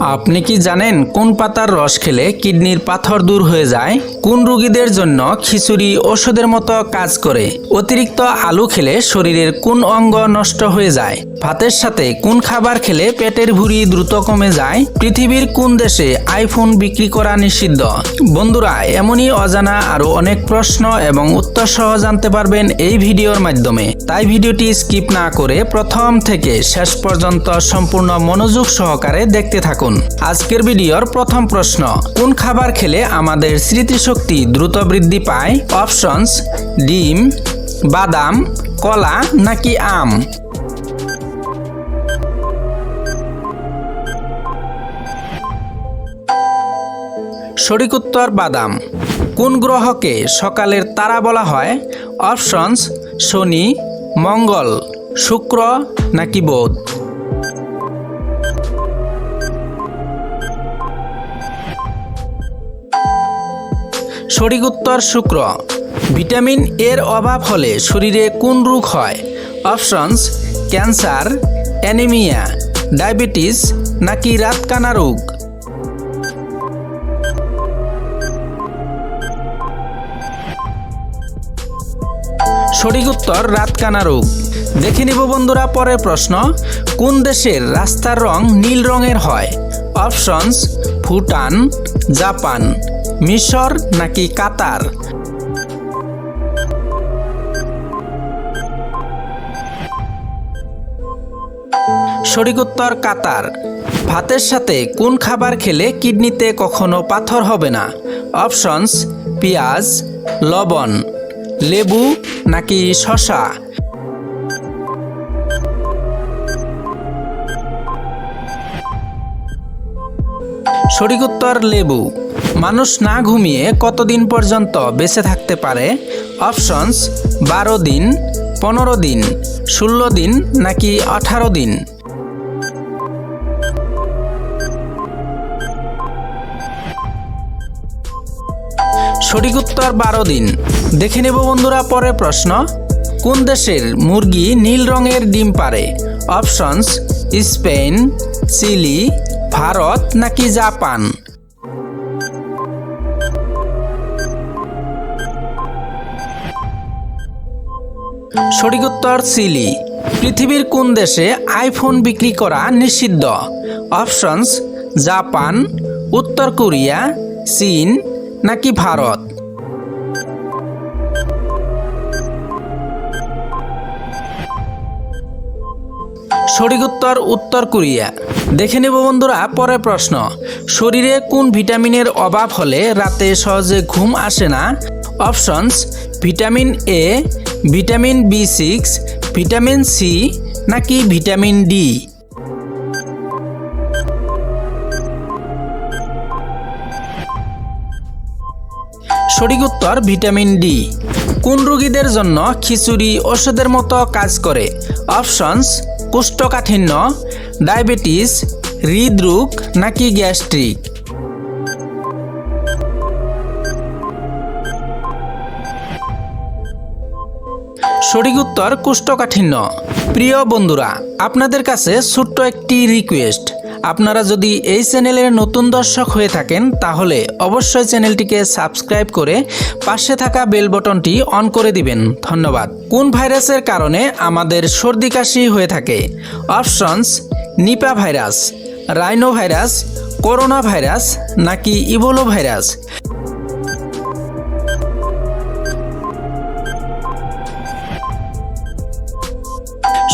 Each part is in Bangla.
আপনি কি জানেন কোন পাতার রস খেলে কিডনির পাথর দূর হয়ে যায়? কোন রোগীদের জন্য খিচুড়ি ওষুধের মতো কাজ করে? অতিরিক্ত আলু খেলে শরীরের কোন অঙ্গ নষ্ট হয়ে যায়? ভাতের সাথে কোন খাবার খেলে পেটের ভুঁড়ি দ্রুত কমে যায়? পৃথিবীর কোন দেশে আইফোন বিক্রি করা নিষিদ্ধ? বন্ধুরা, এমনই অজানা আরও অনেক প্রশ্ন এবং উত্তর সহ জানতে পারবেন এই ভিডিওর মাধ্যমে। তাই ভিডিওটি স্কিপ না করে প্রথম থেকে শেষ পর্যন্ত সম্পূর্ণ মনোযোগ সহকারে দেখতে থাকুন। আজকের ভিডিওর প্রথম প্রশ্ন, কোন খাবার খেলে আমাদের স্মৃতিশক্তি দ্রুত বৃদ্ধি পায়? অপশনস, ডিম, বাদাম, কলা নাকি আম? সঠিক উত্তর বাদাম। কোন গ্রহকে সকালের তারা বলা হয়? অপশনস, শনি, মঙ্গল, শুক্র নাকি বুধ? সঠিক উত্তর শুক্র। ভিটামিন এর অভাব হলে শরীরে কোন রোগ হয়? অপশনস, ক্যান্সার, অ্যানিমিয়া, ডায়াবেটিস নাকি রাতকানা রোগ? সঠিক উত্তর রাতকানা রোগ। দেখে নিব বন্ধুরা পরের প্রশ্ন, কোন দেশের রাস্তার রং নীল রঙের হয়? Options, Bhutan, Japan. মিশর নাকি কাতার? সঠিক উত্তর কাতার। ভাতের সাথে কোন খাবার খেলে কিডনিতে কখনো পাথর হবে না? অপশনস, পেঁয়াজ, লবণ। লেবু নাকি শশা সঠিক উত্তর লেবু। মানুষ না ঘুমিয়ে কতদিন পর্যন্ত বেঁচে থাকতে পারে? অপশনস, বারো দিন, পনেরো দিন, ষোলো দিন নাকি আঠারো দিন? সঠিক উত্তর বারো দিন। দেখে নেব বন্ধুরা পরের প্রশ্ন। কোন দেশের মুরগি নীল রঙের ডিম পারে অপশনস, স্পেন, চিলি, ভারত নাকি জাপান? সঠিক উত্তর চিলি পৃথিবীর কোন দেশে আইফোন বিক্রি করা নিষিদ্ধ? অপশনস, জাপান, উত্তর কোরিয়া, চীন নাকি ভারত? সঠিক উত্তর উত্তর কোরিয়া। দেখে নেব বন্ধুরা পরের প্রশ্ন। শরীরে কোন ভিটামিনের অভাব হলে রাতে সহজে ঘুম আসে না? Options, vitamin A vitamin B six, vitamin C নাকি ভিটামিন ডি? সঠিক উত্তর ভিটামিন ডি। কোন রোগীদের জন্য খিচুড়ি ওষুধের মতো কাজ করে? অপশনস, কোষ্ঠকাঠিন্য, ডায়াবেটিস, হৃদরোগ নাকি গ্যাস্ট্রিক? সঠিক উত্তর কোষ্ঠকাঠিন্য। প্রিয় বন্ধুরা, আপনাদের কাছে ছোট্ট একটি রিকোয়েস্ট আপনারা যদি এই চ্যানেলের নতুন দর্শক হয়ে থাকেন, তাহলে অবশ্যই চ্যানেলটিকে সাবস্ক্রাইব করে পাশে থাকা বেল বটনটি অন করে দিবেন। ধন্যবাদ। কোন ভাইরাসের কারণে আমাদের সর্দি কাশি হয়ে থাকে? Options, Nipah virus, rhino virus, corona virus, নাকি ইবোলো ভাইরাস?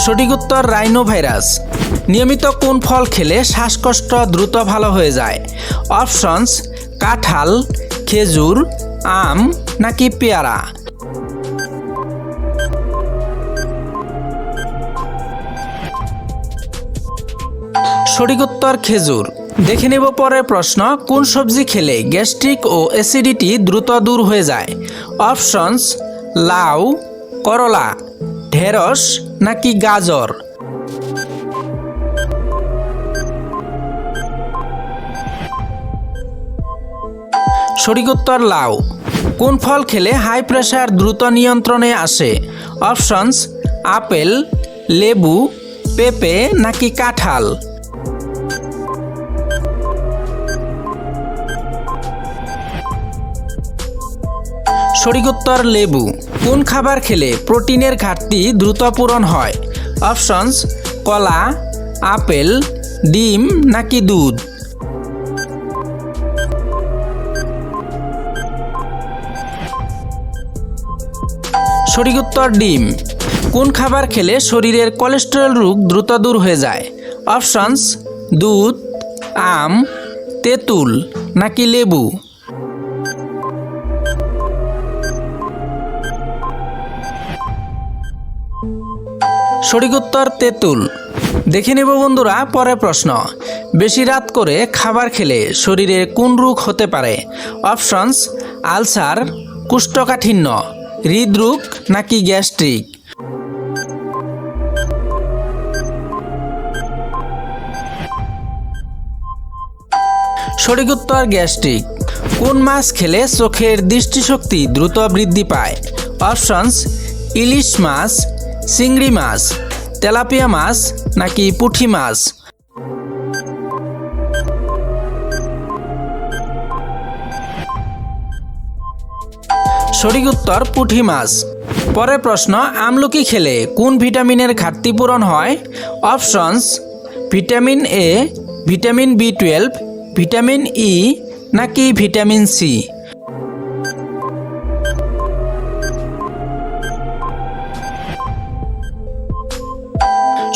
সঠিক উত্তর রাইনো ভাইরাস নিয়মিত কোন ফল খেলে শ্বাসকষ্ট দ্রুত ভালো হয়ে যায়? অপশনস, কাঁঠাল, খেজুর, আম নাকি পেয়ারা? সঠিক উত্তর খেজুর। দেখে নেব পরের প্রশ্ন, কোন সবজি খেলে গ্যাস্ট্রিক ও অ্যাসিডিটি দ্রুত দূর হয়ে যায়? অপশনস, লাউ, করলা, ঢেঁড়স নাকি গাজর? সঠিকোত্তর লাউ। কোন ফল খেলে হাই প্রেশার দ্রুত নিয়ন্ত্রণে আসে? অপশনস আপেল, লেবু, পেঁপে নাকি কাঁঠাল? সঠিকোত্তর লেবু। কোন খাবার খেলে প্রোটিনের ঘাটতি দ্রুত পূরণ হয়? অপশনস, কলা, আপেল, ডিম নাকি দুধ? সঠিক উত্তর ডিম। কোন খাবার খেলে শরীরের কোলেস্টেরল রোগ দ্রুত দূর হয়ে যায়? অপশনস, দুধ, আম, তেঁতুল নাকি লেবু? সঠিক উত্তর তেঁতুল। দেখে নেব বন্ধুরা পরের প্রশ্ন। বেশি রাত করে খাবার খেলে শরীরে কোন রোগ হতে পারে? অপশনস, আলসার, কুষ্ঠকাঠিন্য, হৃদরোগ নাকি গ্যাস্ট্রিক? সঠিক উত্তর গ্যাস্ট্রিক। কোন মাছ খেলে চোখের দৃষ্টিশক্তি দ্রুত বৃদ্ধি পায়? অপশনস, ইলিশ মাছ চিংড়ি মাছ, তেলাপিয়া মাছ নাকি পুঁটি মাছ? সঠিক উত্তর পুঁটি মাছ। পরের প্রশ্ন, আমলকি খেলে কোন ভিটামিনের ঘাটতি পূরণ হয়? Options, vitamin A vitamin B twelve vitamin E নাকি ভিটামিন সি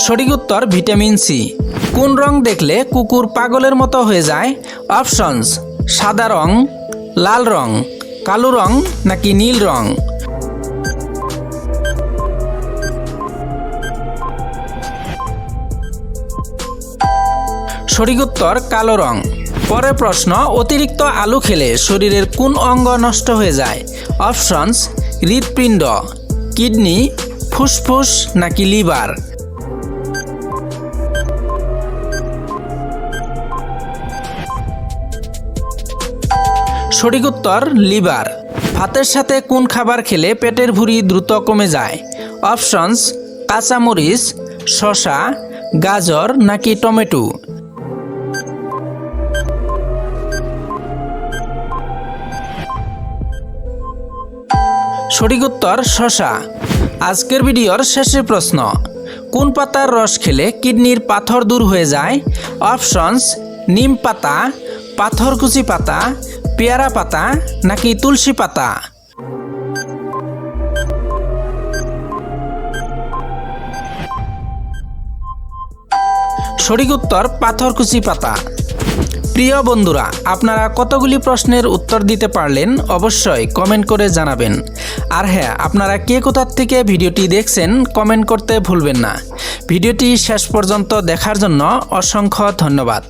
সঠিক উত্তর ভিটামিন সি। কোন রং দেখলে কুকুর পাগলের মতো হয়ে যায়? অপশনস, সাদা রং, লাল রং, কালো রং নাকি নীল রং? সঠিক উত্তর কালো রং। পরের প্রশ্ন, অতিরিক্ত আলু খেলে শরীরের কোন অঙ্গ নষ্ট হয়ে যায়? অপশনস, হৃৎপিণ্ড, কিডনি, ফুসফুস নাকি লিভার? সঠিক উত্তর, লিভার। ভাতের সাথে কোন খাবার খেলে পেটের ভুঁড়ি দ্রুত কমে যায়? অপশনস, কাঁচামরিচ, শসা, গাজর নাকি টমেটো? সঠিক উত্তর শশা আজকের ভিডিওর শেষের প্রশ্ন, কোন পাতার রস খেলে কিডনির পাথর দূর হয়ে যায়? অপশনস, নিম পাতা, পাথরকুচি পাতা পেয়ারা পাতা নাকি তুলসী পাতা? সঠিক উত্তর, পাথরকুচি পাতা। প্রিয় বন্ধুরা, আপনারা কতগুলি প্রশ্নের উত্তর দিতে পারলেন অবশ্যই কমেন্ট করে জানাবেন। আর হ্যাঁ আপনারা কে কোথার থেকে ভিডিওটি দেখছেন কমেন্ট করতে ভুলবেন না। ভিডিওটি শেষ পর্যন্ত দেখার জন্য অসংখ্য ধন্যবাদ।